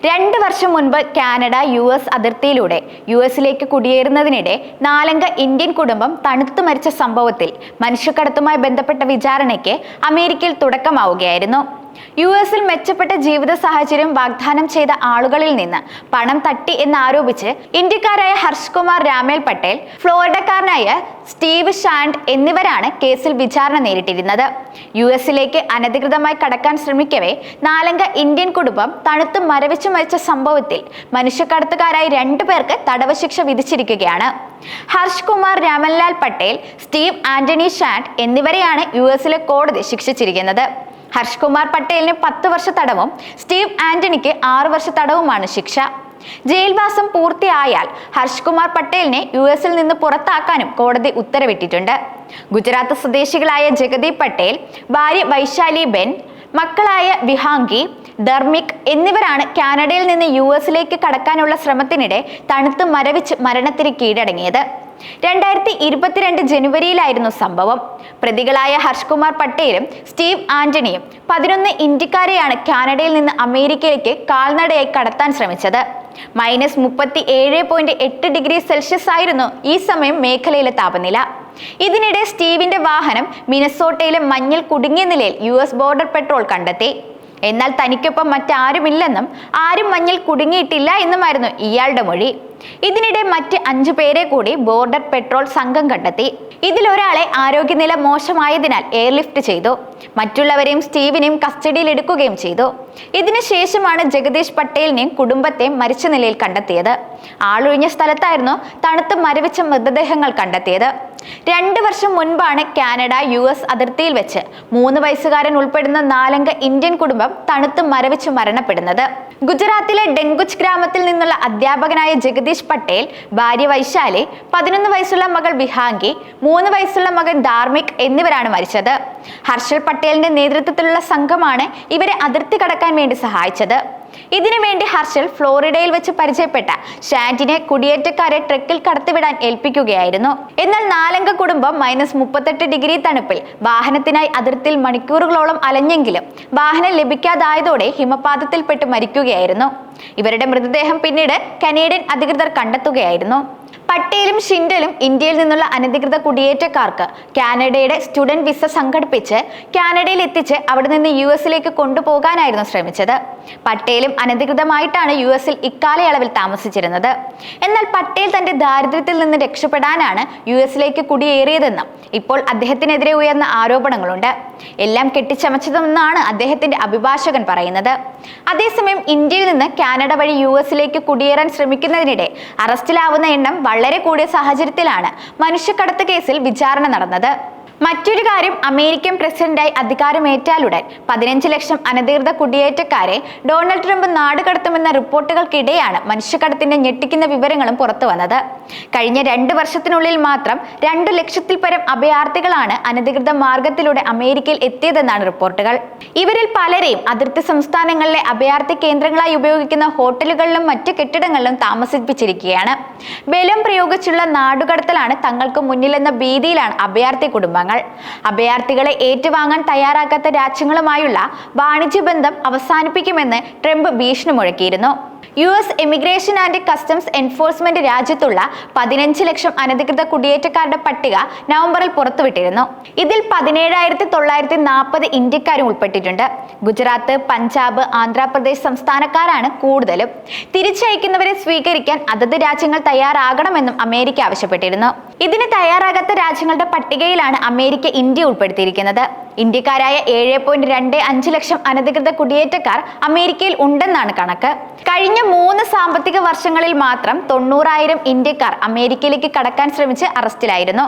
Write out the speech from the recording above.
രണ്ട് വർഷം മുൻപ് കാനഡ യു എസ് അതിർത്തിയിലൂടെ യു എസിലേക്ക് കുടിയേറുന്നതിനിടെ നാലംഗ ഇന്ത്യൻ കുടുംബം തണുത്തു മരിച്ച സംഭവത്തിൽ മനുഷ്യക്കടത്തുമായി ബന്ധപ്പെട്ട വിചാരണയ്ക്ക് അമേരിക്കയിൽ തുടക്കമാവുകയായിരുന്നു. യു എസിൽ മെച്ചപ്പെട്ട ജീവിത സാഹചര്യം വാഗ്ദാനം ചെയ്ത ആളുകളിൽ നിന്ന് പണം തട്ടി എന്നാരോപിച്ച് ഇന്ത്യക്കാരായ ഹർഷ് കുമാർ രാമേൽ പട്ടേൽ ഫ്ലോറിഡക്കാരനായ സ്റ്റീവ് ഷാൻഡ് എന്നിവരാണ് കേസിൽ വിചാരണ നേരിട്ടിരുന്നത്. യു എസിലേക്ക് അനധികൃതമായി കടക്കാൻ ശ്രമിക്കവേ നാലംഗ ഇന്ത്യൻ കുടുംബം തണുത്ത് മരവിച്ചു മരിച്ച സംഭവത്തിൽ മനുഷ്യക്കടത്തുകാരായി രണ്ടു പേർക്ക് തടവ് ശിക്ഷ വിധിച്ചിരിക്കുകയാണ്. Harsh Kumar Ramanlal Patel Steve Anthony Shand എന്നിവരെയാണ് യു എസിലെ കോടതി ശിക്ഷിച്ചിരിക്കുന്നത്. ഹർഷ് കുമാർ പട്ടേലിന് പത്ത് വർഷ തടവും സ്റ്റീവ് ആന്റണിക്ക് ആറ് വർഷ തടവുമാണ് ശിക്ഷ. ജയിൽവാസം പൂർത്തിയായാൽ ഹർഷ് കുമാർ പട്ടേലിനെ യു എസിൽ നിന്ന് പുറത്താക്കാനും കോടതി ഉത്തരവിട്ടിട്ടുണ്ട്. ഗുജറാത്ത് സ്വദേശികളായ ജഗദീപ് പട്ടേൽ ഭാര്യ വൈശാലി ബെൻ മക്കളായ വിഹാംഗി ധർമിക് എന്നിവരാണ് കാനഡയിൽ നിന്ന് യു എസിലേക്ക് കടക്കാനുള്ള ശ്രമത്തിനിടെ തണുത്ത് മരവിച്ച് മരണത്തിന് കീഴടങ്ങിയത്. രണ്ടായിരത്തി ഇരുപത്തിരണ്ട് ജനുവരിയിലായിരുന്നു സംഭവം. പ്രതികളായ ഹർഷ്കുമാർ പട്ടേലും സ്റ്റീവ് ആന്റണിയും പതിനൊന്ന് ഇന്ത്യക്കാരെയാണ് കാനഡയിൽ നിന്ന് അമേരിക്കയിലേക്ക് കാൽനടയായി കടത്താൻ ശ്രമിച്ചത്. മൈനസ് മുപ്പത്തി ഏഴ് പോയിന്റ് എട്ട് ഡിഗ്രി സെൽഷ്യസ് ആയിരുന്നു ഈ സമയം മേഖലയിലെ താപനില. ഇതിനിടെ സ്റ്റീവിന്റെ വാഹനം മിനസോട്ടയിലെ മഞ്ഞിൽ കുടുങ്ങിയ നിലയിൽ യു എസ് ബോർഡർ പെട്രോൾ കണ്ടെത്തി. എന്നാൽ തനിക്കൊപ്പം മറ്റാരുമില്ലെന്നും ആരും മഞ്ഞിൽ കുടുങ്ങിയിട്ടില്ല എന്നുമായിരുന്നു ഇയാളുടെ മൊഴി. ഇതിനിടെ മറ്റ് അഞ്ചു പേരെ കൂടി ബോർഡർ പെട്രോൾ സംഘം കണ്ടെത്തി. ഇതിലൊരാളെ ആരോഗ്യനില മോശമായതിനാൽ എയർലിഫ്റ്റ് ചെയ്തു. മറ്റുള്ളവരെയും സ്റ്റീവിനെയും കസ്റ്റഡിയിൽ എടുക്കുകയും ചെയ്തു. ഇതിനുശേഷമാണ് ജഗദീഷ് പട്ടേലിനെയും കുടുംബത്തെയും മരിച്ച നിലയിൽ കണ്ടെത്തിയത്. ആളൊഴിഞ്ഞ സ്ഥലത്തായിരുന്നു തണുത്ത് മരവിച്ച മൃതദേഹങ്ങൾ കണ്ടെത്തിയത്. രണ്ട് വർഷം മുൻപാണ് കാനഡ യു എസ് അതിർത്തിയിൽ വെച്ച് മൂന്ന് വയസ്സുകാരൻ ഉൾപ്പെടുന്ന നാലംഗ ഇന്ത്യൻ കുടുംബം തണുത്ത് മരവിച്ച് മരണപ്പെടുന്നത്. ഗുജറാത്തിലെ ഡെങ്കുച്ച് ഗ്രാമത്തിൽ നിന്നുള്ള അധ്യാപകനായ ജഗദീഷ് പട്ടേൽ ഭാര്യ വൈശാലി പതിനൊന്ന് വയസ്സുള്ള മകൾ വിഹാംഗി മൂന്ന് വയസ്സുള്ള മകൻ ധാർമിക് എന്നിവരാണ് മരിച്ചത്. ഹർഷൽ പട്ടേലിന്റെ നേതൃത്വത്തിലുള്ള സംഘമാണ് ഇവരെ അതിർത്തി കടക്കാൻ വേണ്ടി സഹായിച്ചത്. ഇതിനുവേണ്ടി ഹർഷൽ ഫ്ലോറിഡയിൽ വെച്ച് പരിചയപ്പെട്ട ഷാന്റിനെ കുടിയേറ്റക്കാരെ ട്രക്കിൽ കടത്തിവിടാൻ ഏൽപ്പിക്കുകയായിരുന്നു. എന്നാൽ നാലംഗ കുടുംബം മൈനസ് മുപ്പത്തെട്ട് ഡിഗ്രി തണുപ്പിൽ വാഹനത്തിനായി അതിർത്തിയിൽ മണിക്കൂറുകളോളം അലഞ്ഞെങ്കിലും വാഹനം ലഭിക്കാതായതോടെ ഹിമപാതത്തിൽപ്പെട്ട് മരിക്കുകയായിരുന്നു. ഇവരുടെ മൃതദേഹം പിന്നീട് കനേഡിയൻ അധികൃതർ കണ്ടെത്തുകയായിരുന്നു. പട്ടേലും ഷിൻഡലും ഇന്ത്യയിൽ നിന്നുള്ള അനധികൃത കുടിയേറ്റക്കാർക്ക് കാനഡയുടെ സ്റ്റുഡന്റ് വിസ സംഘടിപ്പിച്ച് കാനഡയിൽ എത്തിച്ച് അവിടെ നിന്ന് യു എസിലേക്ക് കൊണ്ടുപോകാനായിരുന്നു ശ്രമിച്ചത്. പട്ടേലും അനധികൃതമായിട്ടാണ് യു എസിൽ ഇക്കാലയളവിൽ താമസിച്ചിരുന്നത്. എന്നാൽ പട്ടേൽ തന്റെ ദാരിദ്ര്യത്തിൽ നിന്ന് രക്ഷപ്പെടാനാണ് യു എസിലേക്ക് കുടിയേറിയതെന്നും ഇപ്പോൾ അദ്ദേഹത്തിനെതിരെ ഉയർന്ന ആരോപണങ്ങളുണ്ട്. എല്ലാം കെട്ടിച്ചമച്ചതെന്നാണ് അദ്ദേഹത്തിന്റെ അഭിഭാഷകൻ പറയുന്നത്. അതേസമയം ഇന്ത്യയിൽ നിന്ന് കാനഡ വഴി യു എസിലേക്ക് കുടിയേറാൻ ശ്രമിക്കുന്നതിനിടെ അറസ്റ്റിലാവുന്ന എണ്ണം വളരെ കൂടിയ സാഹചര്യത്തിലാണ് മനുഷ്യക്കടത്ത് കേസിൽ വിചാരണ നടന്നത്. മറ്റൊരു കാര്യം അമേരിക്കൻ പ്രസിഡന്റായി അധികാരമേറ്റാലുടൻ പതിനഞ്ച് ലക്ഷം അനധികൃത കുടിയേറ്റക്കാരെ ഡൊണാൾഡ് ട്രംപ് നാട് കടത്തുമെന്ന റിപ്പോർട്ടുകൾക്കിടെയാണ് മനുഷ്യക്കടത്തിന്റെ ഞെട്ടിക്കുന്ന വിവരങ്ങളും പുറത്തു വന്നത്. കഴിഞ്ഞ രണ്ട് വർഷത്തിനുള്ളിൽ മാത്രം രണ്ടു ലക്ഷത്തിൽ പരം അഭയാർത്ഥികളാണ് അനധികൃത മാർഗത്തിലൂടെ അമേരിക്കയിൽ എത്തിയതെന്നാണ് റിപ്പോർട്ടുകൾ. ഇവരിൽ പലരെയും അതിർത്തി സംസ്ഥാനങ്ങളിലെ അഭയാർത്ഥി കേന്ദ്രങ്ങളായി ഉപയോഗിക്കുന്ന ഹോട്ടലുകളിലും മറ്റു കെട്ടിടങ്ങളിലും താമസിപ്പിച്ചിരിക്കുകയാണ്. ബലം പ്രയോഗിച്ചുള്ള നാടുകടത്തലാണ് തങ്ങൾക്ക് മുന്നിലെന്ന ഭീതിയിലാണ് അഭയാർത്ഥി കുടുംബങ്ങൾ അഭയാർത്ഥികളെ ഏറ്റുവാങ്ങാൻ തയ്യാറാക്കാത്ത രാജ്യങ്ങളുമായുള്ള വാണിജ്യ ബന്ധം അവസാനിപ്പിക്കുമെന്ന് ട്രംപ് ഭീഷണി മുഴക്കിയിരുന്നു U S emigration and customs enforcement രാജ്യത്തുള്ള പതിനഞ്ച് ലക്ഷം അനധികൃത കുടിയേറ്റക്കാരുടെ പട്ടിക നവംബറിൽ പുറത്തുവിട്ടിരുന്നു. ഇതിൽ പതിനേഴായിരത്തി തൊള്ളായിരത്തി നാൽപ്പത് ഇന്ത്യക്കാരും ഉൾപ്പെട്ടിട്ടുണ്ട്. ഗുജറാത്ത് പഞ്ചാബ് ആന്ധ്രാപ്രദേശ് സംസ്ഥാനക്കാരാണ് കൂടുതലും. തിരിച്ചയക്കുന്നവരെ സ്വീകരിക്കാൻ അതത് രാജ്യങ്ങൾ തയ്യാറാകണമെന്നും അമേരിക്ക ആവശ്യപ്പെട്ടിരുന്നു. ഇതിന് തയ്യാറാകാത്ത രാജ്യങ്ങളുടെ പട്ടികയിലാണ് അമേരിക്ക ഇന്ത്യ ഉൾപ്പെടുത്തിയിരിക്കുന്നത്. ഇന്ത്യക്കാരായ ഏഴ് പോയിന്റ് രണ്ട് അഞ്ച് ലക്ഷം അനധികൃത കുടിയേറ്റക്കാർ അമേരിക്കയിൽ ഉണ്ടെന്നാണ് കണക്ക്. കഴിഞ്ഞ മൂന്ന് സാമ്പത്തിക വർഷങ്ങളിൽ മാത്രം തൊണ്ണൂറായിരം ഇന്ത്യക്കാർ അമേരിക്കയിലേക്ക് കടക്കാൻ ശ്രമിച്ച് അറസ്റ്റിലായിരുന്നു.